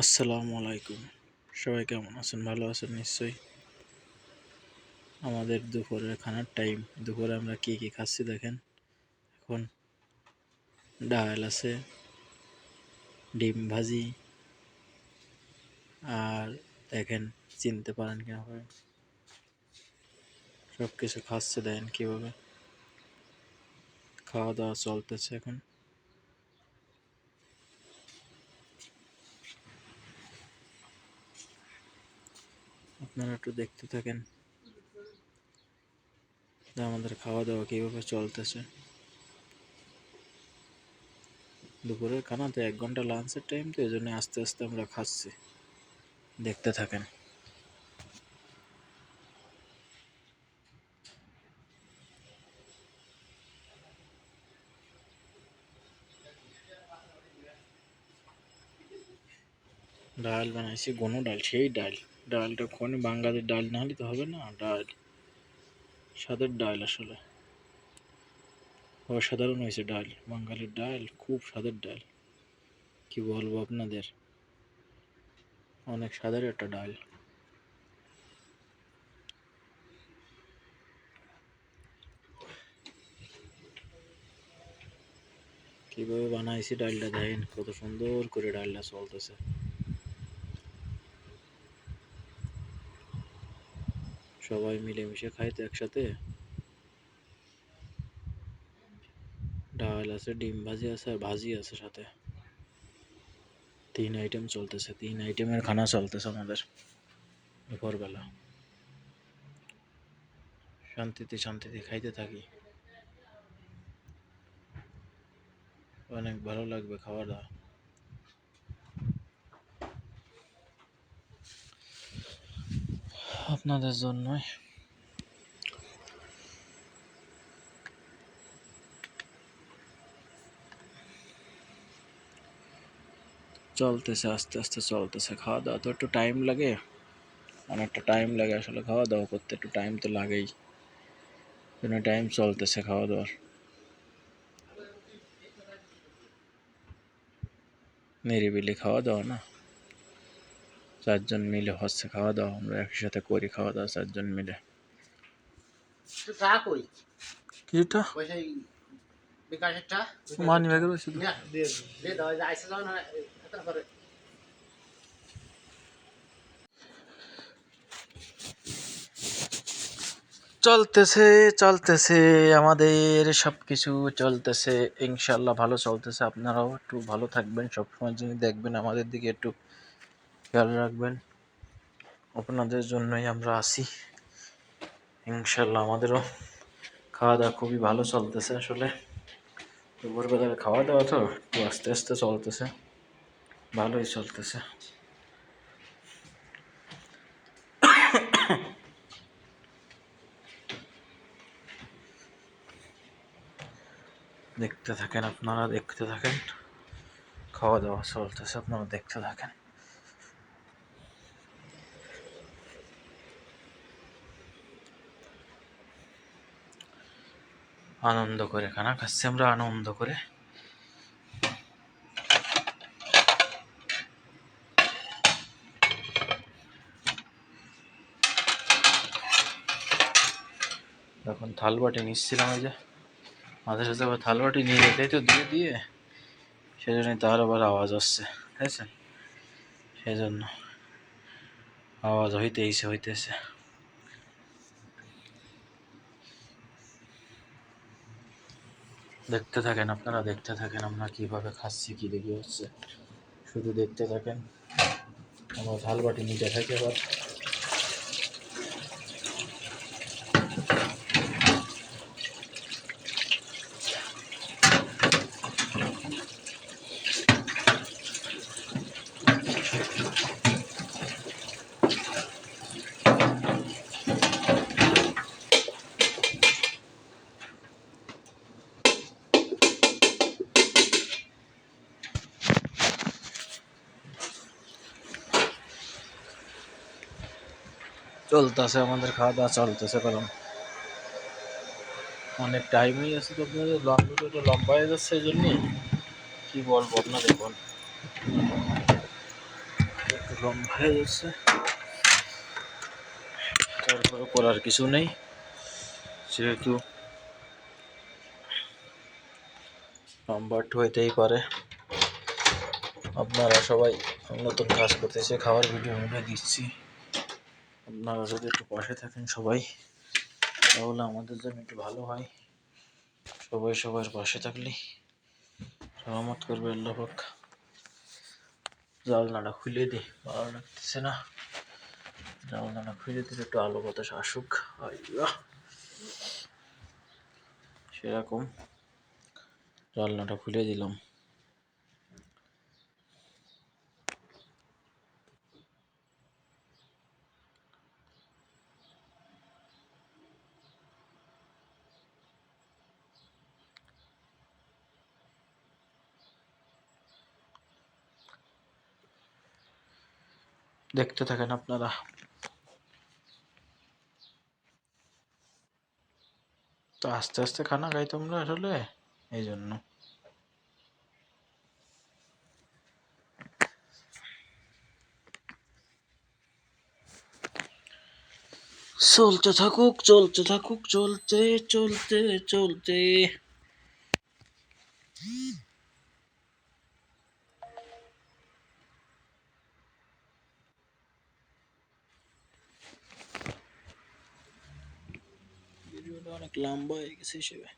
আসসালামু আলাইকুম। সবাই কেমন আছেন? ভালো আছেন নিশ্চয়ই? আমাদের দুপুরের খানার টাইম দুপুরে আমরা কী কী খাচ্ছি দেখেন? এখন ডাল আছে, ডিম ভাজি, আর দেখেন চিনতে পারেন পারেন। সব কিছু খাচ্ছে দেখেন কীভাবে। খাওয়া দাওয়া চলতেছে এখন। আপনারা একটু দেখতে থাকেন। আমাদের খাওয়া দাওয়া কীভাবে চলতেছে? দুপুরের খানা তো এক ঘণ্টা লাঞ্চের টাইম তো এই জন্য আস্তে আস্তে আমরা খাচ্ছি। দেখতে থাকেন। ডাল বানাইছি, গনু ডাল, সেই ডাল। ডালটা কোন বাঙালির ডাল না হলে তো হবে না, ডাল। স্বাদের ডাল আসলে। অসাধারণ হয়েছে ডাল, বাঙালির ডাল, খুব স্বাদের ডাল। কি বলব আপনাদের? অনেক স্বাদের একটা ডাল। কীভাবে বানাইছি ডালটা দেখেন, কত সুন্দর করে ডালটা চলতেছে। সবাই মিলেমিশে খাই তো একসাথে। ডাল আছে, ডিম ভাজি আছে আর ভাজি আছে সাথে। তিন আইটেম চলতেছে, তিন আইটেমের খানা চলতেছে আমাদের দুপুরবেলা শান্তিতে শান্তিতে খাইতে থাকি। অনেক ভালো লাগবে খাওয়া দাওয়া। আপনাদের জন্যই। চলতেছে, আস্তে আস্তে চলতেছে। খাওয়া দাওয়া তো একটু টাইম লাগে। অনেকটা টাইম লাগে আসলে। খাওয়া দাওয়া করতে একটু টাইম তো লাগেই। জন্য টাইম চলতেছে খাওয়া দাওয়ার। নিরিবিলি খাওয়া দাওয়া না? চারজন মিলে হচ্ছে খাওয়া দাওয়া আমরা একসাথে করি খাওয়া দাওয়া চারজন মিলে। কিটা মানি ব্যাগের চলতেছে চলতেছে আমাদের সব কিছু চলতেছে ইনশাল্লাহ ভালো চলতেছে আপনারাও একটু ভালো থাকবেন সবসময় যিনি দেখবেন আমাদের দিকে একটু খেয়াল রাখবেন। আপনাদের জন্যই আমরা আসি ইনশাল্লাহ আমাদেরও খাওয়া দাওয়া খুবই ভালো চলতেছে আসলে। দুপুরবেলার খাওয়া দাওয়া তো একটু আস্তে আস্তে চলতেছে, ভালোই চলতেছে। দেখতে থাকেন, আপনারা দেখতে থাকেন। খাওয়া দাওয়া চলতেছে, আপনারা দেখতে থাকেন। আনন্দ করে খানা খাচ্ছি আমরা, আনন্দ করে। এখন থাল বাটি নিচ্ছিলাম ওই যে। মাঝে সাথে আবার থাল বাটি নিয়ে যেতেই তো দিয়ে দিয়ে। সেজন্যই তার আবার আওয়াজ আসছে বুঝেছেন সেই জন্য আওয়াজ হইতেইছে হইতেছে দেখতে থাকেন আপনারা, দেখতে থাকেন আমরা কীভাবে খাচ্ছি, কি দেখি হচ্ছে। শুধু দেখতে থাকেন। আমরা ঝাল বাটি নিতে থাকি আবার। চলতেছে, আমাদের খাওয়া দাওয়া চলতেছে কারণ অনেক টাইম হয়ে গেছে তো আপনাদের লং ভিডিওটা লম্বা হয়ে যাচ্ছে এই জন্যে কী বলব আপনাদের বল লম্বা হয়ে যাচ্ছে। তারপরে করার কিছু নেই, যেহেতু লম্বা হইতেই পারে। আপনারা সবাই নতুন কাজ করতেছে, খাওয়ার ভিডিও ভিডিও দিচ্ছি। আপনারা যদি একটু পাশে থাকেন সবাই, তাহলে আমাদের জন্য একটু ভালো হয়। সবাই সবার পাশে থাকলে সহমত করবে আল্লাহ পাক। জালনাটা খুলে দিই ভালো লাগতেছে না। জালনাটা খুলে দিলে একটু আলো বাতাস আসুক। সেরকম জালনাটা খুলে দিলাম। দেখতে থাকেন আপনারা। তো আস্তে আস্তে খানা খাই তোমরা আসলে, এই জন্য। চলতে থাকুক চলতে থাকুক, চলতে চলতে চলতে ভিডিওটা অনেক লম্বা হয়ে গেছে হিসেবে